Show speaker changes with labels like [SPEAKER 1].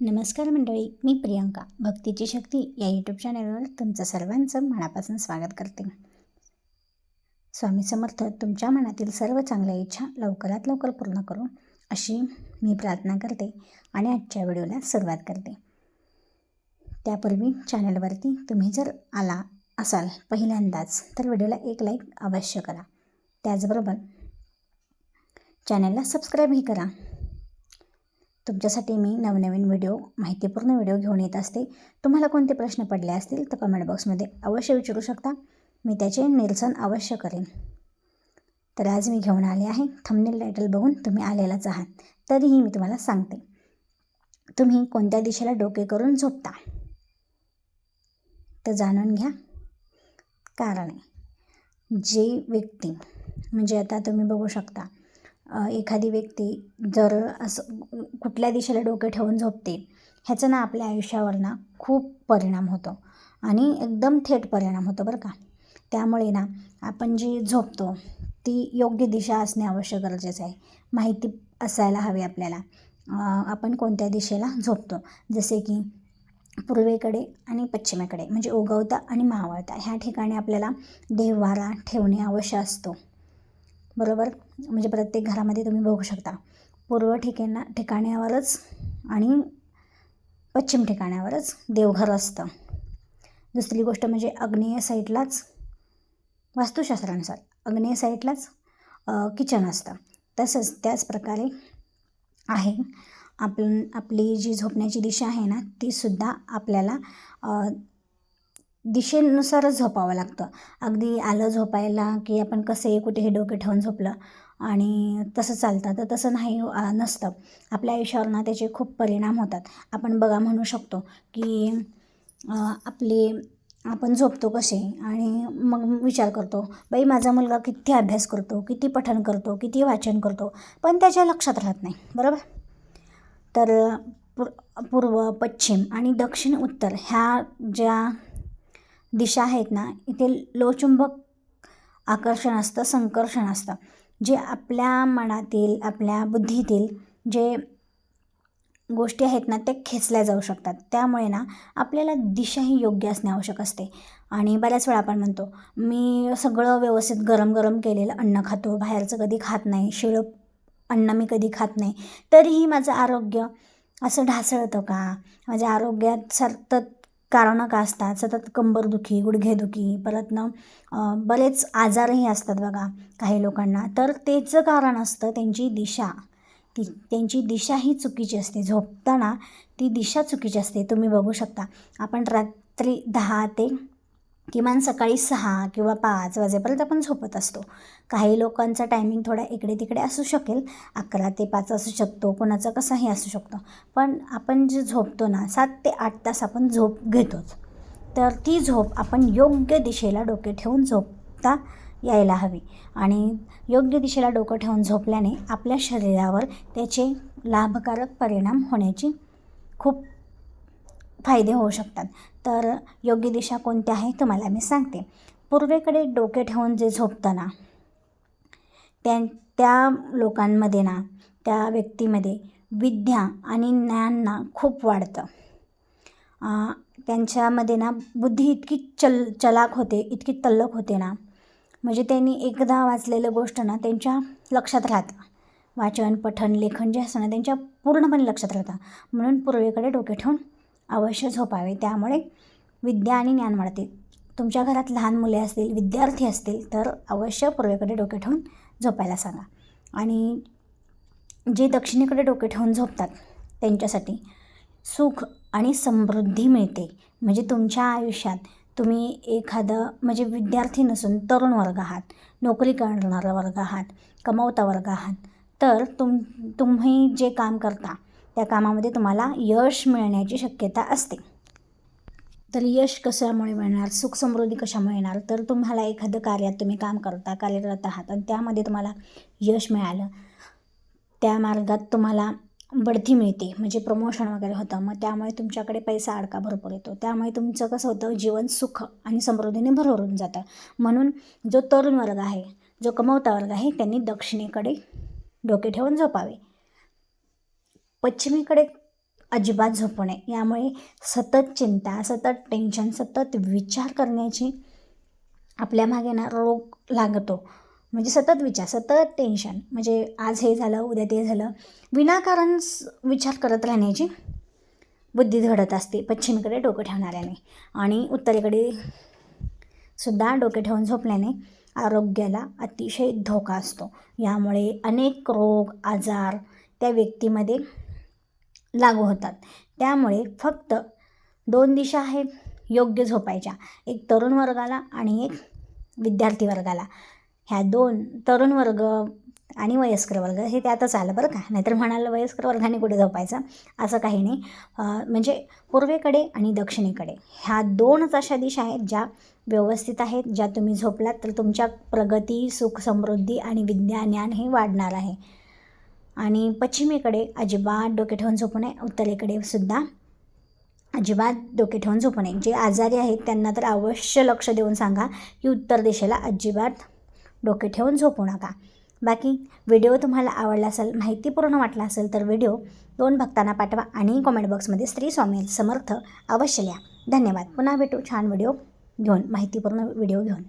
[SPEAKER 1] नमस्कार मंडळी मी प्रियंका. भक्तीची शक्ती या यूट्यूब चॅनलवर तुमचं सर्वांचं मनापासून स्वागत करते. स्वामी समर्थ तुमच्या मनातील सर्व चांगल्या इच्छा लवकरात लवकर पूर्ण करू अशी मी प्रार्थना करते आणि आजच्या व्हिडिओला सुरुवात करते. त्यापूर्वी चॅनलवरती तुम्ही जर आला असाल पहिल्यांदाच तर व्हिडिओला एक लाईक अवश्य करा. त्याचबरोबर चॅनलला सबस्क्राईबही करा. तुमच्यासाठी मी नवनवीन व्हिडिओ माहितीपूर्ण व्हिडिओ घेऊन येत असते. तुम्हाला कोणते प्रश्न पडले असतील तर कमेंट बॉक्समध्ये अवश्य विचारू शकता. मी त्याचे निरसन अवश्य करेन. तर आज मी घेऊन आले आहे. थंबनेल टायटल बघून तुम्ही आलेलाच आहात. तरीही मी तुम्हाला सांगते. तुम्ही कोणत्या दिशेला डोके करून झोपता? तर जाणून घ्या. कारण आहे. जे व्यक्ती म्हणजे आता तुम्ही बघू शकता. एखादी व्यक्ती जर असं कुठल्या दिशेला डोके ठेवून झोपते ह्याचा ना आपल्या आयुष्यावर ना खूप परिणाम होतो आणि एकदम थेट परिणाम होतो बरं का. त्यामुळे ना आपण जी झोपतो ती योग्य दिशा असणे आवश्यक गरजेचं आहे. माहिती असायला हवी आपल्याला. आपण कोणत्या दिशेला झोपतो? जसे की पूर्वेकडे आणि पश्चिमेकडे म्हणजे उगवता आणि मावळता ह्या ठिकाणी आपल्याला देववारा ठेवणे आवश्यक असतो. बरोबर? म्हणजे प्रत्येक घरामध्ये तुम्ही बघू शकता. पूर्व ठिकाणा ठिकाण्यावरच आणि पश्चिम ठिकाणावरच देवघर असतं. दुसरी गोष्ट म्हणजे आग्नेय साईडलाच वास्तुशास्त्रानुसार आग्नेय साईडलाच किचन असतं. तसंच त्याच प्रकारे आहे. आपण आपली जी झोपण्याची दिशा आहे ना तीसुद्धा आपल्याला दिशेनुसारच झोपावं लागतं. अगदी आलं झोपायला की आपण कसे कुठेही डोके ठेवून झोपलं आणि तसं चालतं. तर तसं नाही नसतं. आपल्या आयुष्यावर ना त्याचे खूप परिणाम होतात. आपण बघा म्हणू शकतो की आपली आपले आपण झोपतो कसे आणि मग विचार करतो बाई माझा मुलगा किती अभ्यास करतो किती पठण करतो किती वाचन करतो? पण त्याच्या लक्षात राहत नाही. बरोबर? तर पूर्व पश्चिम आणि दक्षिण उत्तर ह्या ज्या दिशा आहेत ना इथे लोचुंबक आकर्षण असतं संकर्षण असतं. जे आपल्या मनातील आपल्या बुद्धीतील जे गोष्टी आहेत ना त्या खेचल्या जाऊ शकतात. त्यामुळे ना आपल्याला दिशा ही योग्य असणे आवश्यक असते. आणि बऱ्याच वेळा आपण म्हणतो मी सगळं व्यवस्थित गरम गरम केलेलं अन्न खातो बाहेरचं कधी खात नाही शिळं अन्न मी कधी खात नाही तरीही माझं आरोग्य असं ढासळतं का? माझ्या आरोग्यात सतत कारणं का असतात? सतत कंबरदुखी गुडघेदुखी परत ना बरेच आजारही असतात बघा काही लोकांना. तर त्याचं कारण असतं त्यांची दिशा. ती त्यांची दिशा ही चुकीची असते. झोपताना ती दिशा चुकीची असते. तुम्ही बघू शकता. आपण रात्री दहा ते किमान सकाळी सहा किंवा पाच वाजेपर्यंत आपण झोपत असतो. काही लोकांचा टायमिंग थोडा इकडे तिकडे असू शकेल. अकरा ते पाच असू शकतो. कोणाचा कसाही असू शकतो. पण आपण जे झोपतो ना सात ते आठ तास आपण झोप घेतोच. तर ती झोप आपण योग्य दिशेला डोके ठेवून झोपता यायला हवी. आणि योग्य दिशेला डोकं ठेवून झोपल्याने आपल्या शरीरावर त्याचे लाभकारक परिणाम होण्याची खूप फायदे होऊ शकतात. तर योग्य दिशा कोणत्या आहे तुम्हाला मी सांगते. पूर्वेकडे डोके ठेवून जे झोपतं ना त्या त्या लोकांमध्ये ना त्या व्यक्तीमध्ये विद्या आणि ज्ञान ना खूप वाढतं. त्यांच्यामध्ये ना बुद्धी इतकी चल चलाक होते इतकी तल्लक होते ना म्हणजे त्यांनी एकदा वाचलेलं गोष्ट ना त्यांच्या लक्षात राहतं. वाचन पठन लेखन जे असतं ना त्यांच्या पूर्णपणे लक्षात राहतं. म्हणून पूर्वेकडे डोके ठेवून अवश्य झोपावे. त्यामुळे विद्या आणि ज्ञान वाढते. तुमच्या घरात लहान मुले असतील विद्यार्थी असतील तर अवश्य पूर्वेकडे डोके ठेवून झोपायला सांगा. आणि जे दक्षिणेकडे डोके ठेवून झोपतात त्यांच्यासाठी सुख आणि समृद्धी मिळते. म्हणजे तुमच्या आयुष्यात तुम्ही एखादं म्हणजे विद्यार्थी नसून तरुण वर्ग आहात नोकरी करणारा वर्ग आहात कमवता वर्ग आहात तर तुम तुम्ही जे काम करता त्या कामामध्ये तुम्हाला यश मिळण्याची शक्यता असते. तर यश कशामुळे मिळणार? सुख समृद्धी कशामुळे येणार तर तुम्हाला एखादं कार्यात तुम्ही काम करता कार्यरत आहात आणि त्यामध्ये तुम्हाला यश मिळालं. त्या मार्गात तुम्हाला बढती मिळते म्हणजे प्रमोशन वगैरे होतं. मग त्यामुळे तुमच्याकडे पैसा अडका भरपूर येतो. त्यामुळे तुमचं कसं होतं? जीवन सुख आणि समृद्धीने भरभरून जातं. म्हणून जो तरुण वर्ग आहे जो कमवता वर्ग आहे त्यांनी दक्षिणेकडे डोके ठेवून झोपावे. पश्चिमेकडे अजिबात झोपू नये. यामुळे सतत चिंता सतत टेन्शन सतत विचार करण्याची आपल्या मागे ना रोग लागतो. म्हणजे सतत विचार सतत टेन्शन म्हणजे आज हे झालं उद्या ते झालं. विनाकारण स- विचार करत राहण्याची बुद्धी घडत असते. पश्चिमेकडे डोकं ठेवणाऱ्याने. आणि उत्तरेकडे सुद्धा डोके ठेवून झोपल्याने आरोग्याला अतिशय धोका असतो. यामुळे अनेक रोग आजार त्या व्यक्तीमध्ये लागू होतात. त्यामुळे फक्त दोन दिशा आहेत योग्य झोपायच्या. एक तरुण वर्गाला आणि एक विद्यार्थी वर्गाला. ह्या दोन तरुण वर्ग आणि वयस्कर वर्ग हे त्यातच आलं बरं का. नाहीतर म्हणाल वयस्कर वर्गाने कुठे झोपायचं? असं काही नाही. म्हणजे पूर्वेकडे आणि दक्षिणेकडे. ह्या दोनच अशा दिशा आहेत ज्या व्यवस्थित आहेत. ज्या तुम्ही झोपलात तर तुमच्या प्रगती सुख समृद्धी आणि विद्या ज्ञान हे वाढणार आहे. आणि पश्चिमेकडे अजिबात डोके ठेवून झोपू नये उत्तरेकडे सुद्धा अजिबात डोके ठेवून झोपू नये. जे आजारी आहेत त्यांना तर अवश्य लक्ष देऊन सांगा की उत्तर दिशेला अजिबात डोके ठेवून झोपू नका. बाकी व्हिडिओ तुम्हाला आवडला असेल माहितीपूर्ण वाटला असेल तर व्हिडिओ दोन भक्तांना पाठवा आणि कॉमेंट बॉक्समध्ये स्त्री स्वामी समर्थ अवश्य लिहा. धन्यवाद. पुन्हा भेटू छान व्हिडिओ घेऊन माहितीपूर्ण व्हिडिओ घेऊन.